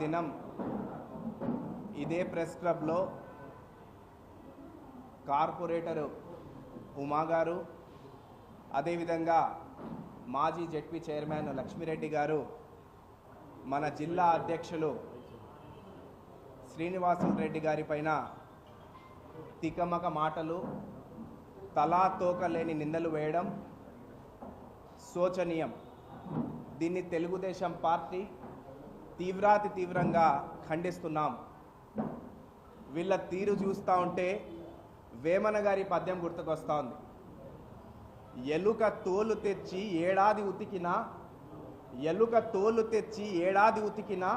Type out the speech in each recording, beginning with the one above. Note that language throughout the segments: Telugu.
దినం ఇదే ప్రెస్ క్లబ్లో కార్పొరేటరు ఉమా గారు అదేవిధంగా మాజీ జెడ్పీ చైర్మన్ లక్ష్మిరెడ్డి గారు మన జిల్లా అధ్యక్షులు శ్రీనివాసులు రెడ్డి గారి పైన తికమక మాటలు తలా తోక లేని నిందలు వేయడం శోచనీయం. దీన్ని తెలుగుదేశం పార్టీ తీవ్రాతి తీవ్రంగా ఖండిస్తున్నాం. వీళ్ళ తీరు చూస్తూ ఉంటే వేమన గారి పద్యం గుర్తుకొస్తా ఉంది ఎలుక తోలు తెచ్చి ఏడాది ఉతికినా ఎలుక తోలు తెచ్చి ఏడాది ఉతికినా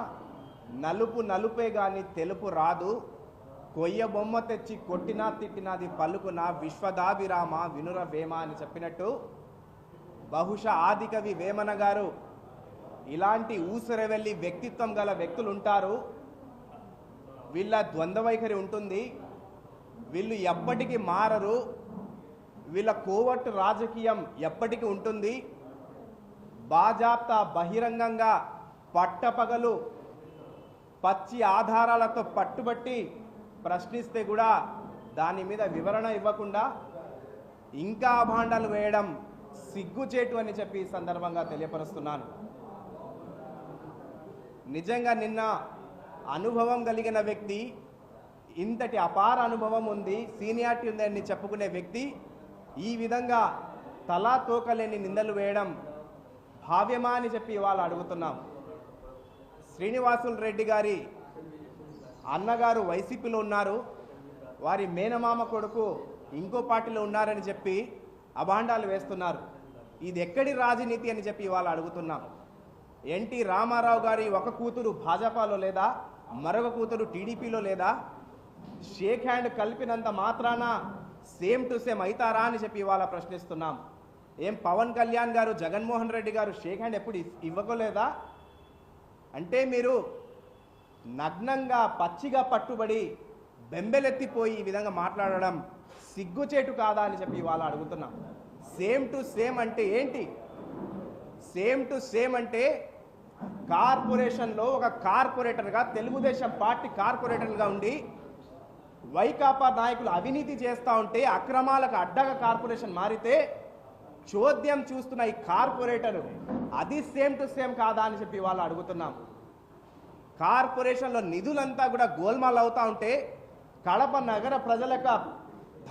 నలుపు నలుపే కానీ తెలుపు రాదు. కొయ్య బొమ్మ తెచ్చి కొట్టినా తిట్టినాది పలుకున విశ్వదాభిరామ వినుర వేమ అని చెప్పినట్టు బహుశా ఆదికవి వేమన గారు ఇలాంటి ఊసరవెల్లి వ్యక్తిత్వం గల వ్యక్తులు ఉంటారు వీళ్ళ ద్వంద్వవైఖరి ఉంటుంది. వీళ్ళు ఎప్పటికీ మారరు. వీళ్ళ కోవట్టు రాజకీయం ఎప్పటికీ ఉంటుంది. బాజాప్తా బహిరంగంగా పట్టపగలు పచ్చి ఆధారాలతో పట్టుబట్టి ప్రశ్నిస్తే కూడా దాని మీద వివరణ ఇవ్వకుండా ఇంకా అభాండాలు వేయడం సిగ్గుచేటు అని చెప్పి ఈ సందర్భంగా తెలియపరుస్తున్నాను. నిజంగా నిన్న అనుభవం కలిగిన వ్యక్తి ఇంతటి అపార అనుభవం ఉంది సీనియారిటీ ఉందని చెప్పుకునే వ్యక్తి ఈ విధంగా తలా తోకలేని నిందలు వేయడం భావ్యమా అని చెప్పి ఇవాళ అడుగుతున్నాం. శ్రీనివాసులు రెడ్డి గారి అన్నగారు వైసీపీలో ఉన్నారు. వారి మేనమామ కొడుకు ఇంకో పార్టీలో ఉన్నారని చెప్పి అభాండాలు వేస్తున్నారు. ఇది ఎక్కడి రాజనీతి అని చెప్పి ఇవాళ అడుగుతున్నాం. ఎన్టీ రామారావు గారి ఒక కూతురు భాజపాలో లేదా మరొక కూతురు టీడీపీలో లేదా? షేక్ హ్యాండ్ కలిపినంత మాత్రాన సేమ్ టు సేమ్ అవుతారా అని చెప్పి ఇవాళ ప్రశ్నిస్తున్నాం. ఏం పవన్ కళ్యాణ్ గారు జగన్మోహన్ రెడ్డి గారు షేక్ హ్యాండ్ ఎప్పుడు ఇవ్వకోలేదా? అంటే మీరు నగ్నంగా పచ్చిగా పట్టుబడి బెంబెలెత్తిపోయి ఈ విధంగా మాట్లాడడం సిగ్గుచేటు కాదా అని చెప్పి ఇవాళ అడుగుతున్నాం. సేమ్ టు సేమ్ అంటే ఏంటి? సేమ్ టు సేమ్ అంటే కార్పొరేషన్లో ఒక కార్పొరేటర్గా తెలుగుదేశం పార్టీ కార్పొరేటర్గా ఉండి వైకాపా నాయకులు అవినీతి చేస్తూ ఉంటే అక్రమాలకు అడ్డగా కార్పొరేషన్ మారితే చోద్యం చూస్తున్న ఈ కార్పొరేటర్ అది సేమ్ టు సేమ్ కాదా అని చెప్పి వాళ్ళు అడుగుతున్నాం. కార్పొరేషన్లో నిధులంతా కూడా గోల్మాల్ అవుతూ ఉంటే కడప నగర ప్రజలకు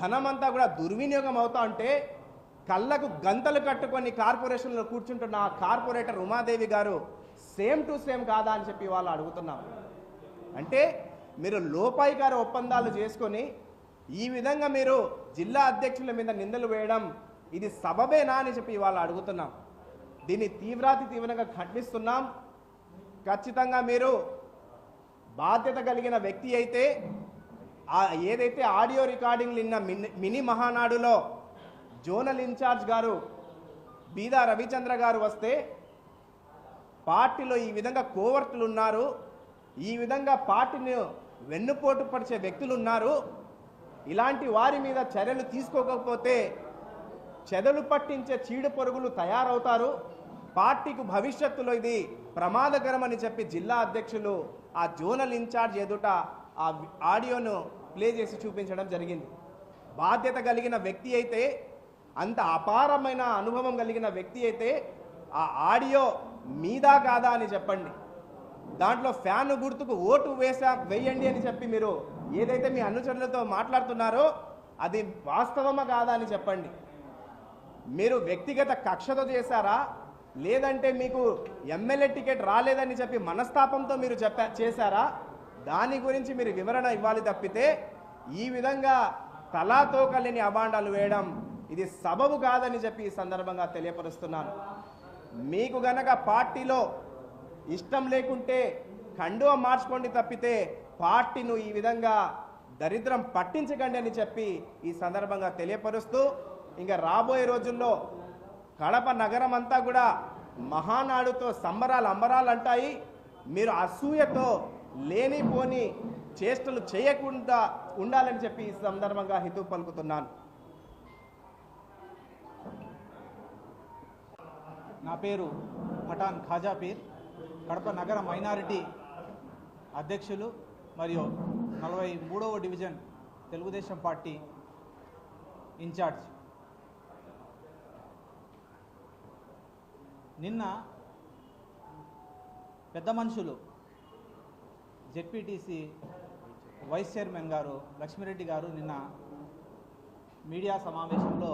ధనమంతా కూడా దుర్వినియోగం అవుతా ఉంటే కళ్ళకు గంతలు కట్టుకొని కార్పొరేషన్లో కూర్చుంటున్న ఆ కార్పొరేటర్ ఉమాదేవి గారు సేమ్ టు సేమ్ కాదా అని చెప్పి వాళ్ళు అడుగుతున్నాం అంటే మీరు లోపాయికార ఒప్పందాలు చేసుకొని ఈ విధంగా మీరు జిల్లా అధ్యక్షుల మీద నిందలు వేయడం ఇది సబబేనా అని చెప్పి ఇవాళ అడుగుతున్నాం దీన్ని తీవ్రాతి తీవ్రంగా ఖండిస్తున్నాం. ఖచ్చితంగా మీరు బాధ్యత కలిగిన వ్యక్తి అయితే ఏదైతే ఆడియో రికార్డింగ్ నిన్న మిని మినీ మహానాడులో జోనల్ ఇన్ఛార్జ్ గారు బీదా రవిచంద్ర గారు వస్తే పార్టీలో ఈ విధంగా కోవర్తులు ఉన్నారు ఈ విధంగా పార్టీని వెన్నుపోటు పరిచే వ్యక్తులు ఉన్నారు. ఇలాంటి వారి మీద చర్యలు తీసుకోకపోతే చెదలు పట్టించే చీడు పొరుగులు తయారవుతారు. పార్టీకి భవిష్యత్తులో ఇది ప్రమాదకరమని చెప్పి జిల్లా అధ్యక్షులు ఆ జోనల్ ఇన్ఛార్జ్ ఎదుట ఆ ఆడియోను ప్లే చేసి చూపించడం జరిగింది. బాధ్యత కలిగిన వ్యక్తి అయితే అంత అపారమైన అనుభవం కలిగిన వ్యక్తి అయితే ఆ ఆడియో మీదా కాదా అని చెప్పండి. దాంట్లో ఫ్యాన్ గుర్తుకు ఓటు వేసా వేయండి అని చెప్పి మీరు ఏదైతే మీ అనుచరులతో మాట్లాడుతున్నారో అది వాస్తవమా కాదా అని చెప్పండి. మీరు వ్యక్తిగత కక్షతో చేశారా? లేదంటే మీకు ఎమ్మెల్యే టికెట్ రాలేదని చెప్పి మనస్తాపంతో మీరు చెప్పా చేశారా? దాని గురించి మీరు వివరణ ఇవ్వాలి తప్పితే ఈ విధంగా తలాతో కలిని అభాండాలు వేయడం ఇది సబబు కాదని చెప్పి ఈ సందర్భంగా తెలియపరుస్తున్నాను. మీకు గనక పార్టీలో ఇష్టం లేకుంటే కండువ మార్చుకోండి తప్పితే పార్టీను ఈ విధంగా దరిద్రం పట్టించకండి అని చెప్పి ఈ సందర్భంగా తెలియపరుస్తూ ఇంకా రాబోయే రోజుల్లో కడప నగరం అంతా కూడా మహానాడుతో సంబరాలు అంబరాలు అంటాయి. మీరు అసూయతో లేనిపోని చేష్టలు చేయకుండా ఉండాలని చెప్పి ఈ సందర్భంగా హితవు పలుకుతున్నాను. నా పేరు పఠాన్ ఖాజాపీర్ కడప నగర మైనారిటీ అధ్యక్షులు మరియు నలభై మూడవ డివిజన్ తెలుగుదేశం పార్టీ ఇన్ఛార్జ్. నిన్న పెద్ద మనుషులు జెడ్పీటీసీ వైస్ చైర్మన్ గారు లక్ష్మిరెడ్డి గారు నిన్న మీడియా సమావేశంలో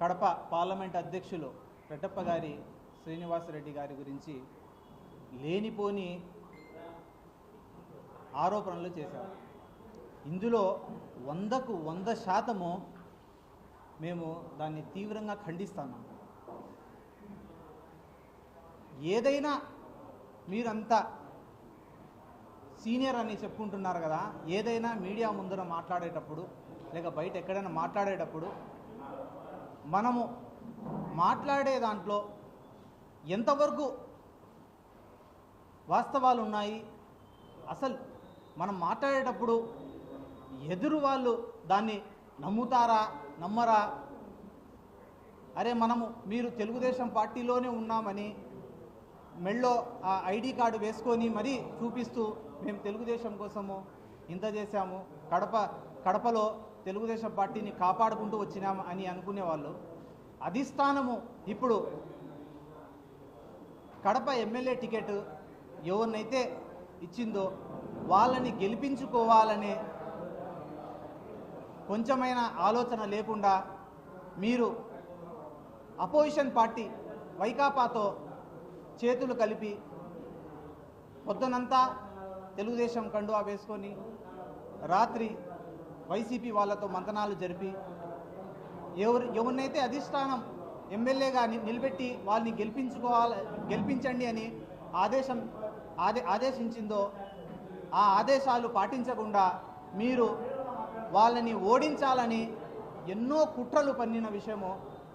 కడప పార్లమెంట్ అధ్యక్షులు రెడ్డప్ప గారి శ్రీనివాసరెడ్డి గారి గురించి లేనిపోని ఆరోపణలు చేశారు. ఇందులో వందకు వంద శాతము మేము దాన్ని తీవ్రంగా ఖండిస్తాము ఏదైనా మీరంతా సీనియర్ అని చెప్పుకుంటున్నారు కదా ఏదైనా మీడియా ముందర మాట్లాడేటప్పుడు లేక బయట ఎక్కడైనా మాట్లాడేటప్పుడు మనము మాట్లాడే దాంట్లో ఎంతవరకు వాస్తవాలు ఉన్నాయి? అసలు మనం మాట్లాడేటప్పుడు ఎదురు వాళ్ళు దాన్ని నమ్ముతారా నమ్మరా? అరే మనము మీరు తెలుగుదేశం పార్టీలోనే ఉన్నామని మెళ్ళో ఆ ఐడి కార్డు వేసుకొని మరీ చూపిస్తూ మేము తెలుగుదేశం కోసము ఇంత చేశాము. కడప కడపలో తెలుగుదేశం పార్టీని కాపాడుకుంటూ వచ్చినాం అని అనుకునేవాళ్ళు. అధిష్టానము ఇప్పుడు కడప ఎమ్మెల్యే టికెట్ ఎవరినైతే ఇచ్చిందో వాళ్ళని గెలిపించుకోవాలనే కొంచెమైన ఆలోచన లేకుండా మీరు అపోజిషన్ పార్టీ వైకాపాతో చేతులు కలిపి పొద్దునంతా తెలుగుదేశం కండువా వేసుకొని రాత్రి వైసీపీ వాళ్ళతో మంతనాలు జరిపి ఎవరు ఎవరినైతే అధిష్టానం ఎమ్మెల్యేగా నిలబెట్టి వాళ్ళని గెలిపించుకోవాలి గెలిపించండి అని ఆదేశం ఆదే ఆదేశించిందో ఆ ఆదేశాలు పాటించకుండా మీరు వాళ్ళని ఓడించాలని ఎన్నో కుట్రలు పన్నిన విషయము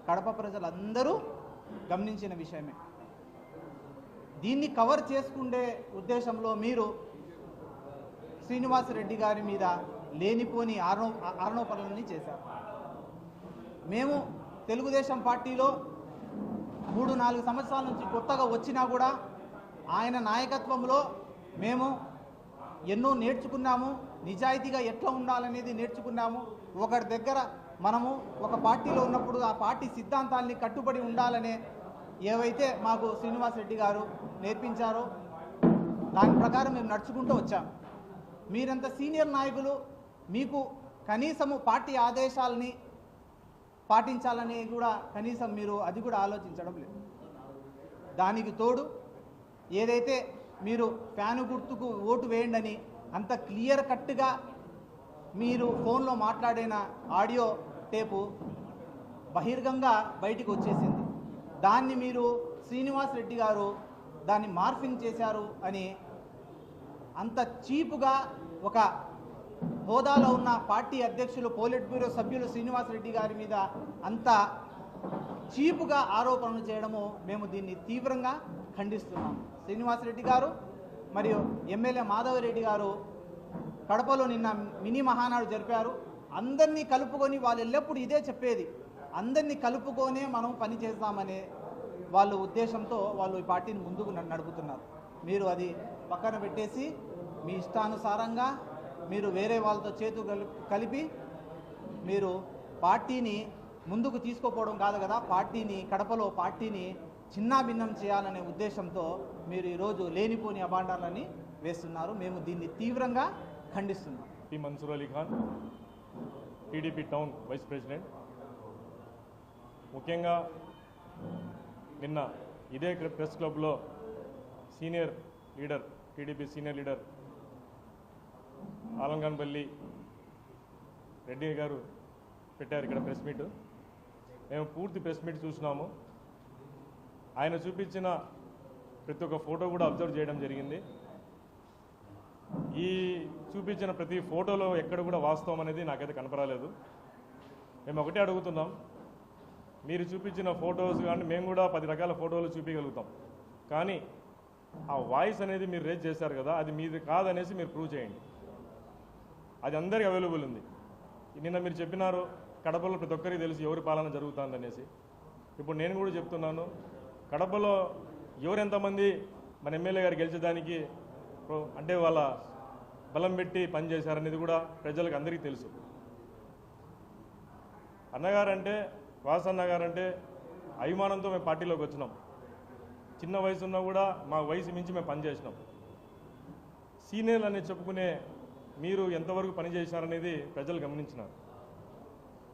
కడప ప్రజలందరూ గమనించిన విషయమే. దీన్ని కవర్ చేసుకుండే ఉద్దేశంలో మీరు శ్రీనివాసరెడ్డి గారి మీద లేనిపోని ఆరో ఆరోపణలన్నీ చేశారు. మేము తెలుగుదేశం పార్టీలో మూడు నాలుగు సంవత్సరాల నుంచి కొత్తగా వచ్చినా కూడా ఆయన నాయకత్వంలో మేము ఎన్నో నేర్చుకున్నాము నిజాయితీగా ఎట్లా ఉండాలనేది నేర్చుకున్నాము. ఒకరి దగ్గర మనము ఒక పార్టీలో ఉన్నప్పుడు ఆ పార్టీ సిద్ధాంతాల్ని కట్టుబడి ఉండాలనే ఏవైతే మాకు శ్రీనివాస్ రెడ్డి గారు నేర్పించారో దాని ప్రకారం మేము నడుచుకుంటూ వచ్చాం. మీరంత సీనియర్ నాయకులు మీకు కనీసము పార్టీ ఆదేశాలని పాటించాలని కూడా కనీసం మీరు అది కూడా ఆలోచించడం లేదు. దానికి తోడు ఏదైతే మీరు ఫ్యాను గుర్తుకు ఓటు వేయండి అంత క్లియర్ కట్గా మీరు ఫోన్లో మాట్లాడిన ఆడియో టేపు బహిర్గంగా బయటికి వచ్చేసింది. దాన్ని మీరు శ్రీనివాస్ రెడ్డి గారు దాన్ని మార్ఫింగ్ చేశారు అని అంత చీపుగా ఒక హోదాలో ఉన్న పార్టీ అధ్యక్షులు పోలిట్ బ్యూరో సభ్యులు శ్రీనివాస్ రెడ్డి గారి మీద అంత చీపుగా ఆరోపణలు చేయడము మేము దీన్ని తీవ్రంగా ఖండిస్తున్నాం శ్రీనివాస్ రెడ్డి గారు మరియు ఎమ్మెల్యే మాధవరెడ్డి గారు కడపలో నిన్న మినీ మహానాడు జరిపారు. అందరినీ కలుపుకొని వాళ్ళు ఎల్లప్పుడూ ఇదే చెప్పేది. అందరినీ కలుపుకొనే మనం పని చేస్తామనే వాళ్ళ ఉద్దేశంతో వాళ్ళు ఈ పార్టీని ముందుకు నడుపుతున్నారు. మీరు అది పక్కన పెట్టేసి మీ ఇష్టానుసారంగా మీరు వేరే వాళ్ళతో చేతు కలిపి మీరు పార్టీని ముందుకు తీసుకోపోవడం కాదు కదా పార్టీని కడపలో పార్టీని చిన్నాభిన్నం చేయాలనే ఉద్దేశంతో మీరు ఈరోజు లేనిపోని అభాండాలని వేస్తున్నారు. మేము దీన్ని తీవ్రంగా ఖండిస్తున్నాం. P. Mansoor Ali Khan TDP town vice president. ముఖ్యంగా నిన్న ఇదే ప్రెస్ క్లబ్లో senior leader TDP senior leader Alanganpalli Reddy గారు పెట్టారు ఇక్కడ ప్రెస్ మీట్. మేము పూర్తి ప్రెస్ మీట్ చూసినాము. ఆయన చూపించిన ప్రతి ఒక్క ఫోటో కూడా అబ్జర్వ్ చేయడం జరిగింది. ఈ చూపించిన ప్రతి ఫోటోలో ఎక్కడ కూడా వాస్తవం అనేది నాకైతే కనపరాలేదు మేము ఒకటే అడుగుతున్నాం. మీరు చూపించిన ఫొటోస్ కానీ మేము కూడా పది రకాల ఫోటోలు చూపించగలుగుతాం. కానీ ఆ వాయిస్ అనేది మీరు రేజ్ చేశారు కదా అది మీది కాదనేసి మీరు ప్రూవ్ చేయండి. అది అందరికీ అవైలబుల్ ఉంది. నిన్న మీరు చెప్పినారు కడపలో ప్రతి ఒక్కరికి తెలిసి ఎవరి పాలన జరుగుతుందనేసి ఇప్పుడు నేను కూడా చెప్తున్నాను కడపలో ఎవరెంతమంది మన ఎమ్మెల్యే గారు గెలిచేదానికి అంటే వాళ్ళ బలం పెట్టి పనిచేశారనేది కూడా ప్రజలకు అందరికీ తెలుసు. అన్నగారంటే వాస అన్నగారంటే అభిమానంతో మేము పార్టీలోకి వచ్చినాం. చిన్న వయసు ఉన్నా కూడా మా వయసు మించి మేము పనిచేసినాం. సీనియర్లు అనేది చెప్పుకునే మీరు ఎంతవరకు పనిచేశారనేది ప్రజలు గమనించినారు.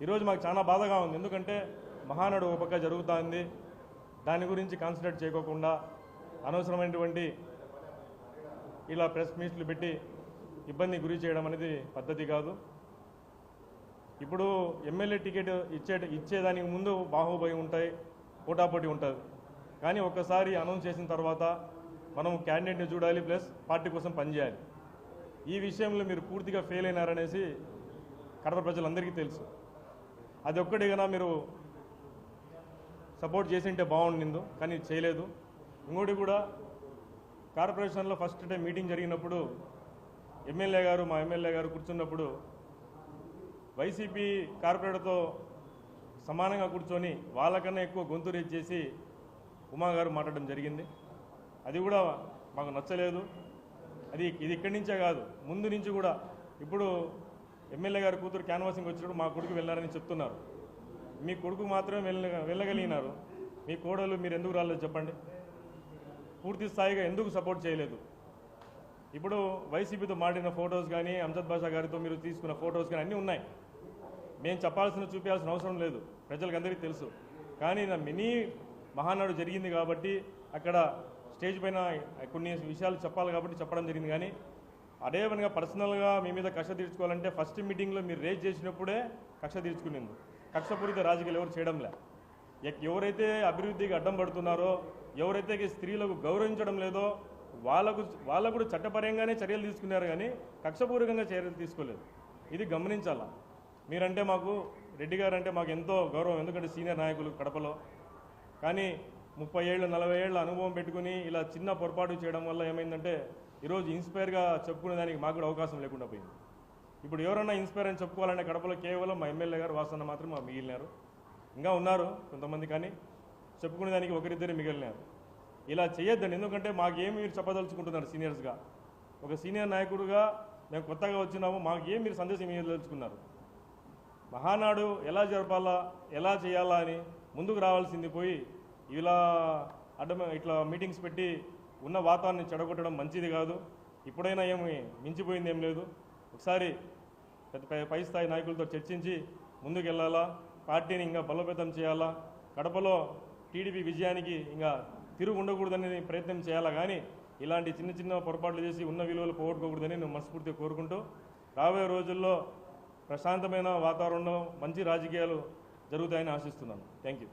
ఈరోజు మాకు చాలా బాధగా ఉంది. ఎందుకంటే మహానాడు ఒక పక్క జరుగుతూ ఉంది దాని గురించి కాన్సన్ట్రేట్ చేయకోకుండా అనవసరమైనటువంటి ఇలా ప్రెస్ మీట్లు పెట్టి ఇబ్బంది గురి చేయడం అనేది పద్ధతి కాదు. ఇప్పుడు ఎమ్మెల్యే టికెట్ ఇచ్చే ఇచ్చేదానికి ముందు బాహుబలి ఉంటాయి పోటాపోటీ ఉంటుంది. కానీ ఒక్కసారి అనౌన్స్ చేసిన తర్వాత మనం క్యాండిడేట్ని చూడాలి ప్లస్ పార్టీ కోసం పనిచేయాలి. ఈ విషయంలో మీరు పూర్తిగా ఫెయిల్ అయినారనేసి కడప ప్రజలందరికీ తెలుసు. అది ఒక్కటిగా మీరు సపోర్ట్ చేసింటే బాగుండిందో కానీ చేయలేదు. ఇంకోటి కూడా కార్పొరేషన్లో ఫస్ట్ టైం మీటింగ్ జరిగినప్పుడు ఎమ్మెల్యే గారు మా ఎమ్మెల్యే గారు కూర్చున్నప్పుడు వైసీపీ కార్పొరేటర్తో సమానంగా కూర్చొని వాళ్ళకన్నా ఎక్కువ గొంతు రేజ్ చేసి ఉమా గారు మాట్లాడడం జరిగింది. అది కూడా మాకు నచ్చలేదు. అది ఇది ఇక్కడి నుంచే కాదు. ముందు నుంచి కూడా ఇప్పుడు ఎమ్మెల్యే గారి కూతురు క్యాన్వాసింగ్ వచ్చినప్పుడు మా కొడుకు వెళ్ళారని చెప్తున్నారు. మీ కొడుకు మాత్రమే వెళ్ళ వెళ్ళగలిగినారు. మీ కోడలు మీరు ఎందుకు రాలేదు చెప్పండి? పూర్తి స్థాయిగా ఎందుకు సపోర్ట్ చేయలేదు? ఇప్పుడు వైసీపీతో మాడిన ఫొటోస్ కానీ అంజద్ బాషా గారితో మీరు తీసుకున్న ఫొటోస్ కానీ అన్నీ ఉన్నాయి. మేము చెప్పాల్సిన చూపించాల్సిన అవసరం లేదు. ప్రజలకు అందరికీ తెలుసు. కానీ నా మినీ మహానాడు జరిగింది కాబట్టి అక్కడ స్టేజ్ పైన కొన్ని విషయాలు చెప్పాలి కాబట్టి చెప్పడం జరిగింది. కానీ అదేవిధంగా పర్సనల్గా మీ మీద కక్ష తీర్చుకోవాలంటే ఫస్ట్ మీటింగ్లో మీరు రేజ్ చేసినప్పుడే కక్ష తీర్చుకునేందు కక్షపూరిత రాజకీయాలు ఎవరు చేయడంలే. ఎక్- ఎవరైతే అభివృద్ధికి అడ్డం పడుతున్నారో ఎవరైతే స్త్రీలకు గౌరవించడం లేదో వాళ్ళకు వాళ్ళకు కూడా చట్టపరంగానే చర్యలు తీసుకున్నారు కానీ కక్షపూర్వకంగా చర్యలు తీసుకోలేదు. ఇది గమనించాలా? మీరంటే మాకు రెడ్డి గారు అంటే మాకు ఎంతో గౌరవం. ఎందుకంటే సీనియర్ నాయకులు కడపలో. కానీ ముప్పై ఏళ్ళు నలభై ఏళ్ళ అనుభవం పెట్టుకుని ఇలా చిన్న పొరపాటు చేయడం వల్ల ఏమైందంటే ఈరోజు ఇన్స్పైర్గా చెప్పుకునే దానికి మాకు కూడా అవకాశం లేకుండా పోయింది. ఇప్పుడు ఎవరన్నా ఇన్స్పైర్ అని చెప్పుకోవాలంటే కడపలో కేవలం మా ఎమ్మెల్యే గారు వాసన మాత్రం మా మిగిలినారు. ఇంకా ఉన్నారు కొంతమంది కానీ చెప్పుకునే దానికి ఒకరిద్దరే మిగిలినారు. ఇలా చేయొద్దండి ఎందుకంటే మాకేం మీరు చెప్పదలుచుకుంటున్నారు సీనియర్స్గా? ఒక సీనియర్ నాయకుడుగా మేము కొత్తగా వచ్చినాము మాకేం మీరు సందేశం ఇవ్వదలుచుకున్నారు? మహానాడు ఎలా జరపాలా ఎలా చేయాలా అని ముందుకు రావాల్సింది పోయి ఇలా అడ్డం ఇట్లా మీటింగ్స్ పెట్టి ఉన్న వాతావరణం చెడగొట్టడం మంచిది కాదు. ఇప్పుడైనా ఏమి మించిపోయింది ఏం లేదు. ఒకసారి పెద్ద పై- పై స్థాయి నాయకులతో చర్చించి ముందుకెళ్ళాలా? పార్టీని ఇంకా బలోపేతం చేయాలా? కడపలో టీడీపీ విజయానికి ఇంకా తిరుగు ఉండకూడదని ప్రయత్నం చేయాలా? కానీ ఇలాంటి చిన్న చిన్న పొరపాట్లు చేసి ఉన్న విలువలు పోగొట్టుకోకూడదని నేను మనస్ఫూర్తిగా కోరుకుంటూ రాబోయే రోజుల్లో ప్రశాంతమైన వాతావరణంలో మంచి రాజకీయాలు జరుగుతాయని ఆశిస్తున్నాను. Thank you